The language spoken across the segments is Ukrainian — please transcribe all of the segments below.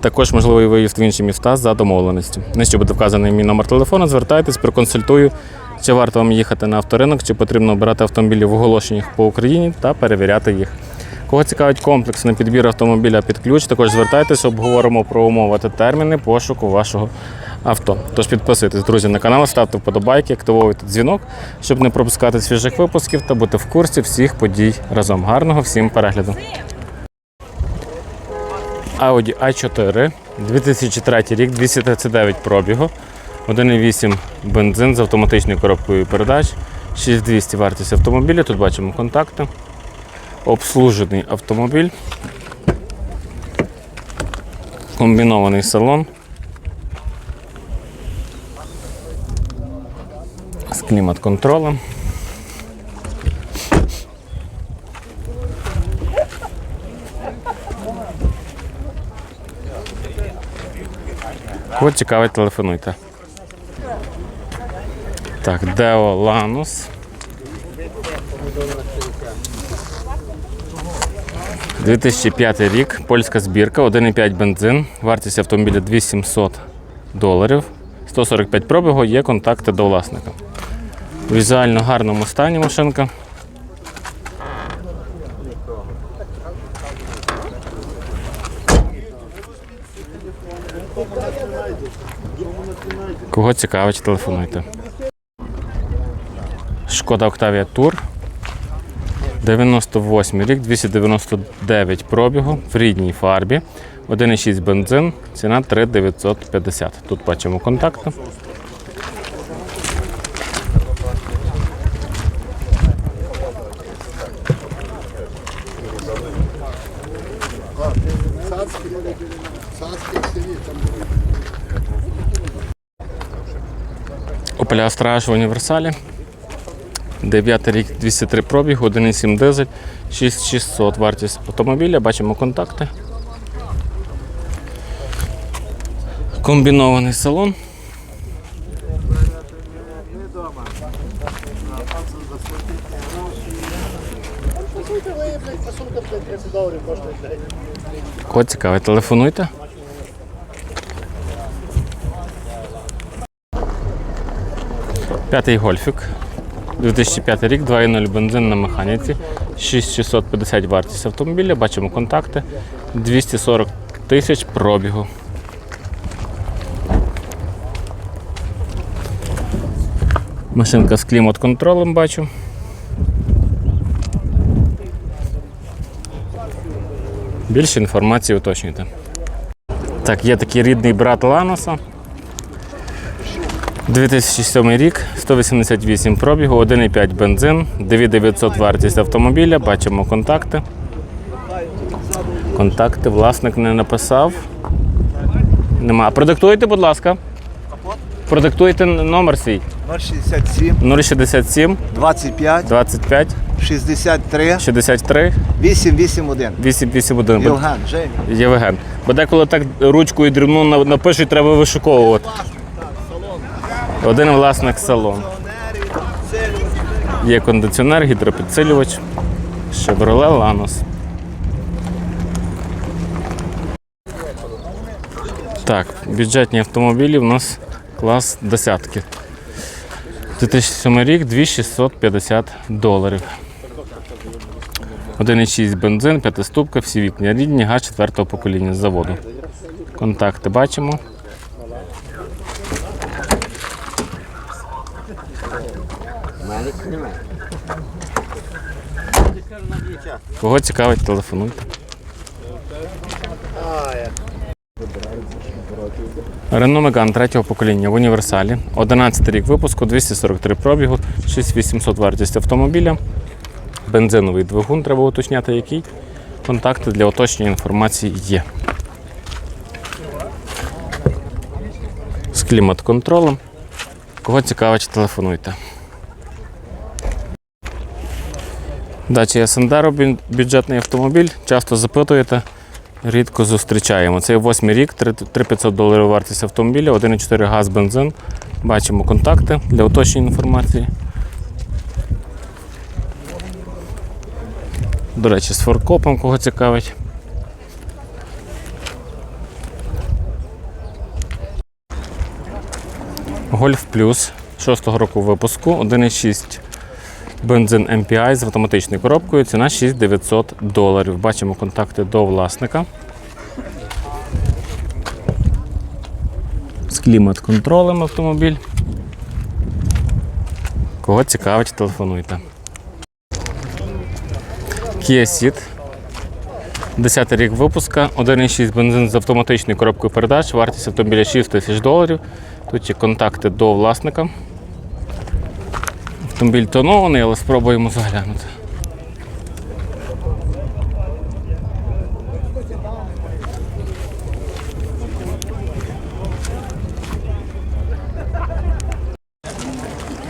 Також можливий виїзд в інші міста за домовленістю. Нижче буде вказаний мій номер телефону. Звертайтесь, проконсультую, чи варто вам їхати на авторинок, чи потрібно обирати автомобілі в оголошеннях по Україні та перевіряти їх. Кого цікавить комплексний підбір автомобіля під ключ, також звертайтесь, обговоримо про умови та терміни пошуку вашого авто. Тож підписуйтесь, друзі, на канал, ставте вподобайки, активовуйте дзвінок, щоб не пропускати свіжих випусків та бути в курсі всіх подій разом. Гарного всім перегляду! Audi A4, 2003 рік, 239 пробігу, 1,8 бензин з автоматичною коробкою передач, 6200 вартість автомобіля. Тут бачимо контакти. Обслужений автомобіль. Комбінований салон. З клімат-контролем. Кого цікавить, телефонуйте. Так, Део Ланус. 2005 рік, польська збірка, 1,5 бензин, вартість автомобіля 2700 доларів, 145 пробігу, є контакти до власника. В візуально гарному стані машинка. Кого цікавить, телефонуйте. Шкода Октавія Тур. 98 рік, 299 пробігу в рідній фарбі. 1,6 бензин, ціна 3950. Тут бачимо контакти. Opel Astra в універсалі. 9 рік 203 пробіг, 1,7 дизель, 6600 вартість автомобіля, бачимо контакти. Комбінований салон. Кого цікавить, телефонуйте. П'ятий гольфік. 2005 рік, 2.0 бензин на механіці, 6650 вартість автомобіля, бачимо контакти, 240 тисяч пробігу. Машинка з клімат-контролем бачу. Більше інформації уточнюйте. Так, є такий рідний брат Ланоса. 2007 рік, 188 пробігу, 1,5 бензин, 9900 вартість автомобіля, бачимо контакти. Контакти власник не написав. Нема. Продиктуйте, будь ласка. Продиктуйте номер свій. 067 067 25 25 63 63 881. 881. Євген, Женя. Євген. Бо деколи так ручкою дрібну напишуть, треба вишуковувати. Один власник салон. Є кондиціонер, гідропідсилювач, Chevrolet Lanos. Так, бюджетні автомобілі у нас клас десятки. 2007 рік 2650 доларів. 1,6 бензин, п'ятиступка, всі вікна рідні, газ четвертого покоління з заводу. Контакти бачимо. Кого цікавить, телефонуйте. Renault Megane третього покоління в універсалі. 11 рік випуску, 243 пробігу, 6800 вартість автомобіля. Бензиновий двигун, треба уточняти який. Контакти для уточнення інформації є. клімат-контролем. Кого цікавить, телефонуйте. Дача Сандеро бюджетний автомобіль. Часто запитуєте, рідко зустрічаємо. Це восьмий рік, 3500 доларів вартість автомобіля, 1,4 газ, бензин. Бачимо контакти для уточнення інформації. До речі, з форкопом, кого цікавить. Гольф Плюс 6-го року випуску, 1,6 бензин MPI з автоматичною коробкою. Ціна 6900 доларів. Бачимо контакти до власника. З клімат-контролем автомобіль. Кого цікавить, телефонуйте. Kia Ceed. 10 рік випуска, 1,6 бензин з автоматичною коробкою передач, вартість автомобіля 6 тисяч доларів. Тут є контакти до власника. Автомобіль тонований, але спробуємо заглянути.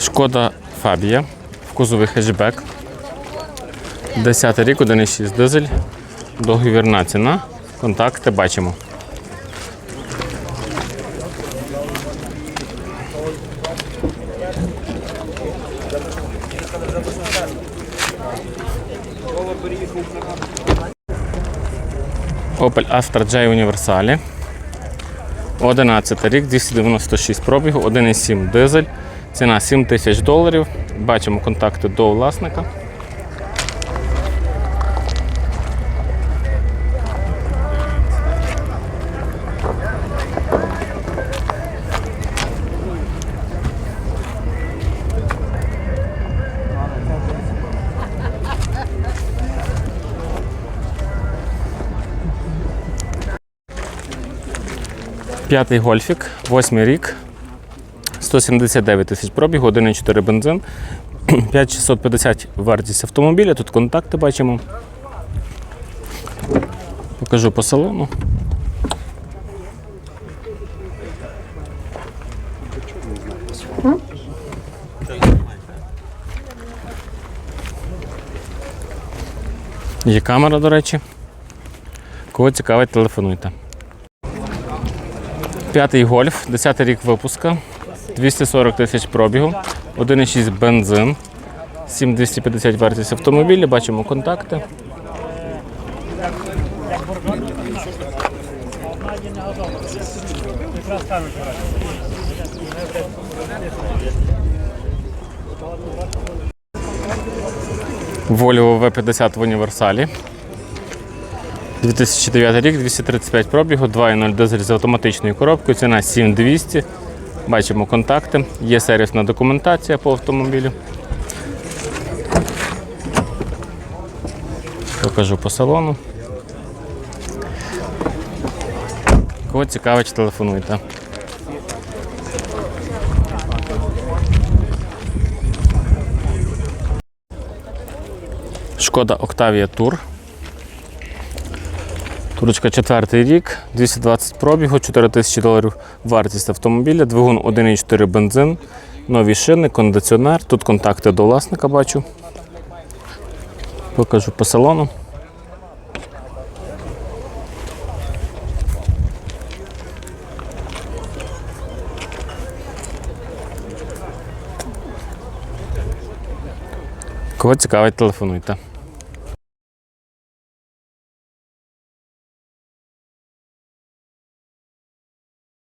Шкода Фабія в кузові хетчбек. 10 рік, 1,6 дизель. Договірна ціна. Контакти бачимо. Opel Astra J Universale. 11 рік, 296 пробігу, 1,7 дизель. Ціна 7 тисяч доларів. Бачимо контакти до власника. П'ятий гольфік, восьмий рік, 179 тисяч пробігу, 1,4 бензин, 5650 вартість автомобіля. Тут контакти бачимо. Покажу по салону. Є камера, до речі. Кого цікавить, телефонуйте. П'ятий гольф, 10 рік випуска, 240 тисяч пробігу, 1,6 бензин, 7250 вартість автомобіля, бачимо контакти. Volvo V50 в універсалі. 2009 рік, 235 пробігу, 2.0 дизель з автоматичною коробкою, ціна 7200. Бачимо контакти. Є сервісна документація по автомобілю. Покажу по салону. Кого цікавить, телефонуйте. Шкода Octavia Tour. Турочка четвертий рік, 220 пробігу, 4 тисячі доларів вартість автомобіля, двигун 1,4 бензин, нові шини, кондиціонер. Тут контакти до власника бачу. Покажу по салону. Кого цікавить, телефонуйте.